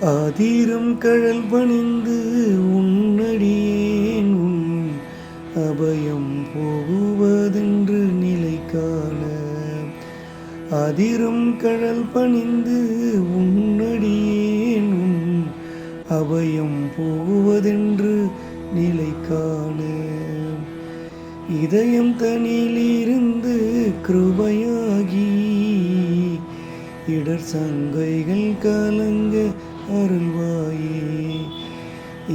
ஆதீரம் கழல் பணிந்து உன்னடியேன் உன் அபயம் போகுவதென்று நிலை காண. அதிரும் கழல் பணிந்து உன்னடியேன் உன் அபயம் போகுவதென்று நிலை காண. இதயம் தனியிலிருந்து கிருபையாகி இடர் சங்கைகள் கலங்க அருள்வாயே.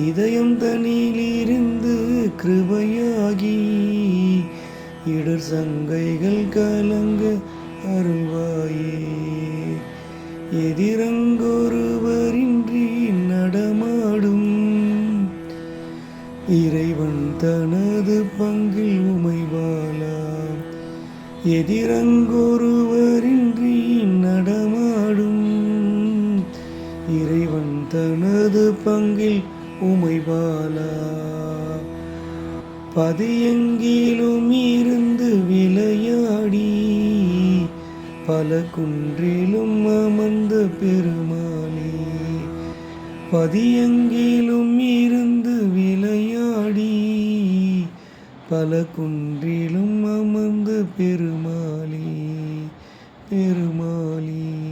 இதயம் தனியிலிருந்து கிருபையாகி இடர் சங்கைகள் கலங்க அருள்வாயே. எதிரங்கொருவரின்றி நடமாடும் இறைவன் தனது பங்கில் உமைவாலா எதிரங்கொருவரின்றி நடமாடும் இறைவன் தனது பங்கில் உமைவாளா பதியங்கிலும் இருந்து விளையாடி பல குன்றிலும் அமர்ந்த பெருமாளே. பதியங்கிலும் இருந்து விளையாடி பல குன்றிலும் அமர்ந்த பெருமாளே பெருமாளே.